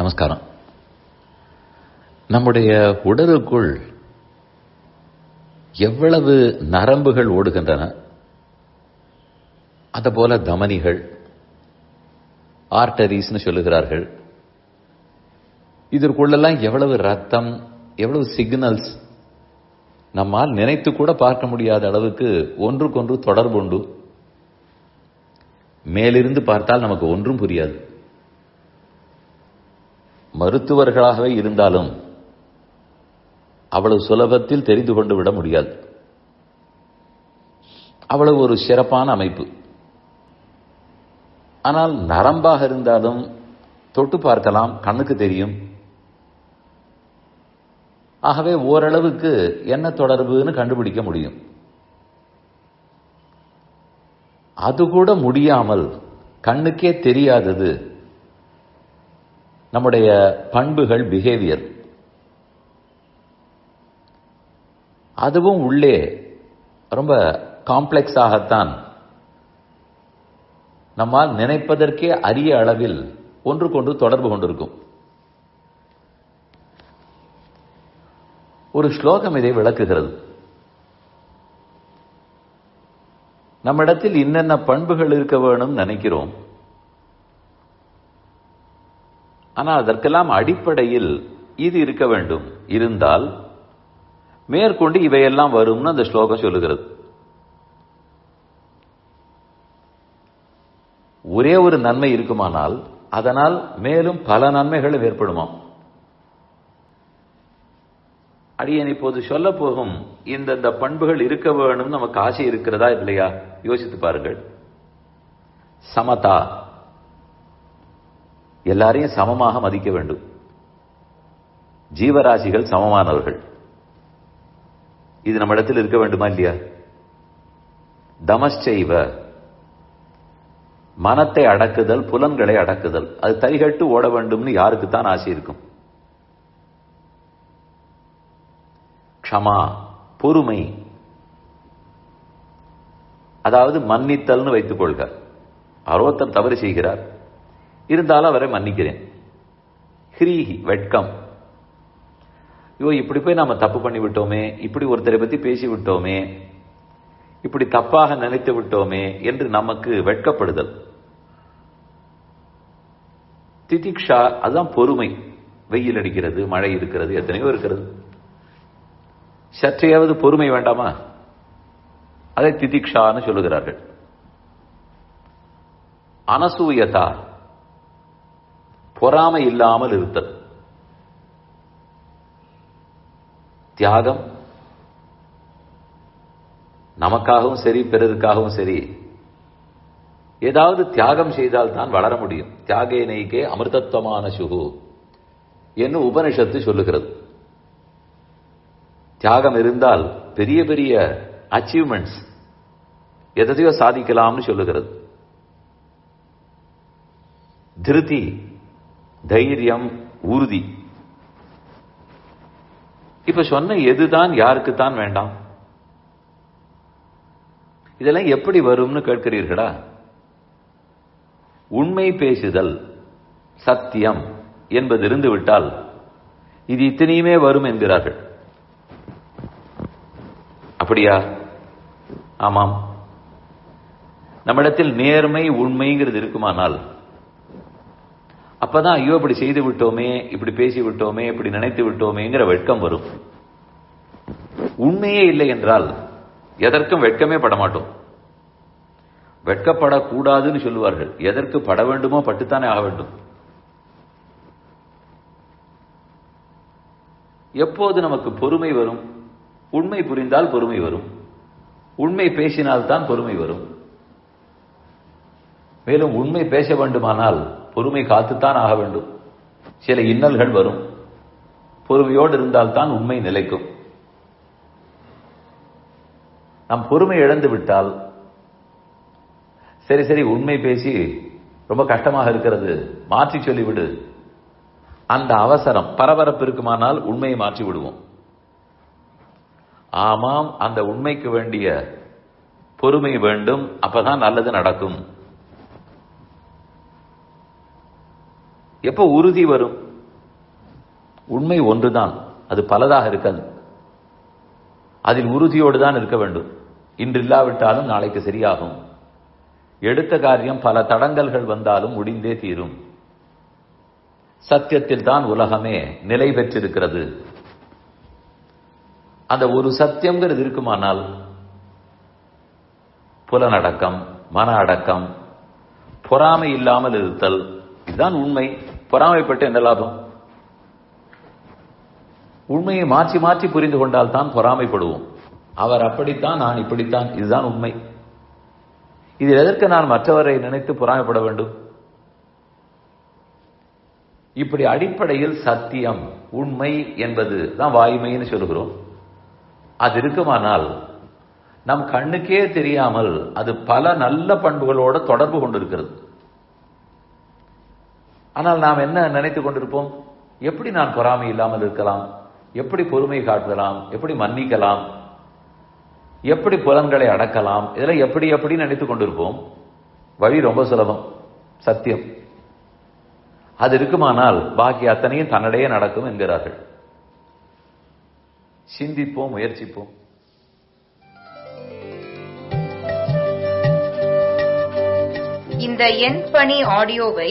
நமஸ்காரம். நம்முடைய உடலுக்குள் எவ்வளவு நரம்புகள் ஓடுகின்றன அதுபோல தமனிகள் ஆர்டரிஸ்னு சொல்லுகிறார்கள். இதற்குள்ளெல்லாம் எவ்வளவு ரத்தம் எவ்வளவு சிக்னல்ஸ் நம்மால் நினைத்து கூட பார்க்க முடியாத அளவுக்கு ஒன்றுக்கொன்று தொடர்புண்டு மேலிருந்து பார்த்தால் நமக்கு ஒன்றும் புரியாது. மருத்துவர்களாகவே இருந்தாலும் அவ்வளவு சுலபத்தில் தெரிந்து கொண்டு விட முடியாது. அவ்வளவு ஒரு சிறப்பான அமைப்பு. ஆனால் நரம்பாக இருந்தாலும் தொட்டு பார்க்கலாம் கண்ணுக்கு தெரியும். ஆகவே ஓரளவுக்கு என்ன தொடர்புன்னு கண்டுபிடிக்க முடியும். அது கூட முடியாமல் கண்ணுக்கே தெரியாதது நம்முடைய பண்புகள் பிஹேவியர் அதுவும் உள்ளே ரொம்ப காம்ப்ளெக்ஸாகத்தான் நம்மால் நினைப்பதற்கே அரிய அளவில் ஒன்றுக்கொன்று தொடர்பு கொண்டிருக்கும். ஒரு ஸ்லோகம் இதை விளக்குகிறது. நம்மிடத்தில் இன்னென்ன பண்புகள் இருக்க வேணும் நினைக்கிறோம். ஆனால் அதற்கெல்லாம் அடிப்படையில் இது இருக்க வேண்டும். இருந்தால் மேற்கொண்டு இவையெல்லாம் வரும்னு அந்த ஸ்லோகம் சொல்லுகிறது. ஒரே ஒரு நன்மை இருக்குமானால் அதனால் மேலும் பல நன்மைகளும் ஏற்படுமாம். அடியன் இப்போது சொல்ல போகும் இந்தந்த பண்புகள் இருக்க வேணும் நமக்கு ஆசை இருக்கிறதா இல்லையா? யோசித்து பாருங்கள். சமதா எல்லாரையும் சமமாக மதிக்க வேண்டும். ஜீவராசிகள் சமமானவர்கள். இது நம்ம இடத்தில் இருக்க வேண்டுமா இல்லையா? தமஸ்செய்வ மனத்தை அடக்குதல் புலன்களை அடக்குதல். அது தைகட்டு ஓட வேண்டும்னு யாருக்குத்தான் ஆசை இருக்கும். க்ஷமா பொறுமை. அதாவது மன்னித்தல்னு வைத்துக் கொள்க. அரோத்தர் தவறு செய்கிறார். இருந்தாலும் அவரை மன்னிக்கிறேன். ஹிரீஹி வெட்கம். ஐயோ இப்படி போய் நாம் தப்பு பண்ணி விட்டோமே இப்படி ஒருத்தரை பற்றி பேசி விட்டோமே இப்படி தப்பாக நினைத்து விட்டோமே என்று நமக்கு வெட்கப்படுதல். திதிக்ஷா அதுதான் பொறுமை. வெயில் அடிக்கிறது மழை இருக்கிறது எத்தனையோ இருக்கிறது. சற்றையாவது பொறுமை வேண்டாமா? அதை திதிக்ஷான்னு சொல்லுகிறார்கள். அனசூயதா பொறாமை இல்லாமல் இருத்தல். தியாகம் நமக்காகவும் சரி பிறருக்காகவும் சரி ஏதாவது தியாகம் செய்தால் தான் வளர முடியும். தியாகே நெய்கே அமிர்தத்வமான சுகு என்று உபனிஷத்து சொல்லுகிறது. தியாகம் இருந்தால் பெரிய பெரிய அச்சீவ்மெண்ட்ஸ் எதையோ சாதிக்கலாம்னு சொல்லுகிறது. திருதி தைரியம் உறுதி. இப்ப சொன்ன எதுதான் யாருக்குத்தான் வேண்டாம்? இதெல்லாம் எப்படி வரும்னு கேட்கிறீர்களா? உண்மை பேசுதல் சத்தியம் என்பது இருந்து விட்டால் இது இத்தனையுமே வரும் என்கிறார்கள். அப்படியா? ஆமாம். நம்மிடத்தில் நேர்மை உண்மைங்கிறது இருக்குமானால் அப்பதான் ஐயோ இப்படி செய்து விட்டோமே இப்படி பேசி விட்டோமே இப்படி நினைத்து விட்டோமேங்கிற வெட்கம் வரும். உண்மையே இல்லை என்றால் எதற்கும் வெட்கமே படமாட்டோம் வெட்கப்படக்கூடாதுன்னு சொல்லுவார்கள். எதற்கு பட வேண்டுமோ பட்டுத்தானே ஆக வேண்டும். எப்போது நமக்கு பொறுமை வரும்? உண்மை புரிந்தால் பொறுமை வரும். உண்மை பேசினால்தான் பொறுமை வரும். மேலும் உண்மை பேச வேண்டுமானால் பொறுமை காத்துத்தான் ஆக வேண்டும். சில இன்னல்கள் வரும். பொறுமையோடு இருந்தால்தான் உண்மை நிலைக்கும். நாம் பொறுமை இழந்து விட்டால் சரி சரி உண்மை பேசி ரொம்ப கஷ்டமாக இருக்கிறது மாற்றி சொல்லிவிடு. அந்த அவசரம் பரபரப்பு இருக்குமானால் உண்மையை மாற்றி விடுவோம். ஆமாம் அந்த உண்மைக்கு வேண்டிய பொறுமை வேண்டும் அப்பதான் நல்லது நடக்கும். எப்போ உறுதி வரும்? உண்மை ஒன்றுதான். அது பலதாக இருக்காது. அதில் உறுதியோடு தான் இருக்க வேண்டும். இன்று இல்லாவிட்டாலும் நாளைக்கு சரியாகும். எடுத்த காரியம் பல தடங்கல்கள் வந்தாலும் முடிந்தே தீரும். சத்தியத்தில் தான் உலகமே நிலை பெற்றிருக்கிறது. அந்த ஒரு சத்தியம்ங்கிறது இருக்குமானால் புலனடக்கம் மன அடக்கம் பொறாமை இல்லாமல் இருத்தல் இதுதான் உண்மை. பொறாமைப்பட்டு என்ன லாபம்? உண்மையை மாற்றி மாற்றி புரிந்து கொண்டால் தான் பொறாமைப்படுவோம். அவர் அப்படித்தான் நான் இப்படித்தான் இதுதான் உண்மை. இது எதற்கு நான் மற்றவரை நினைத்து பொறாமைப்பட வேண்டும்? இப்படி அடிப்படையில் சத்தியம் உண்மை என்பது தான் வாய்மைன்னு சொல்கிறோம். அது இருக்குமானால் நம் கண்ணுக்கே தெரியாமல் அது பல நல்ல பண்புகளோட தொடர்பு கொண்டிருக்கிறது. ஆனால் நாம் என்ன நினைத்து கொண்டிருப்போம்? எப்படி நான் பொறாமை இல்லாமல் இருக்கலாம்? எப்படி பொறுமை காட்டலாம்? எப்படி மன்னிக்கலாம்? எப்படி புலன்களை அடக்கலாம்? இதெல்லாம் எப்படி எப்படி நினைத்து கொண்டிருப்போம்? வழி ரொம்ப சுலபம். சத்தியம். அது இருக்குமானால் பாக்கி அத்தனையும் தன்னிடையே நடக்கும் என்கிறார்கள். சிந்திப்போம் முயற்சிப்போம். இந்த எண் பணி ஆடியோவை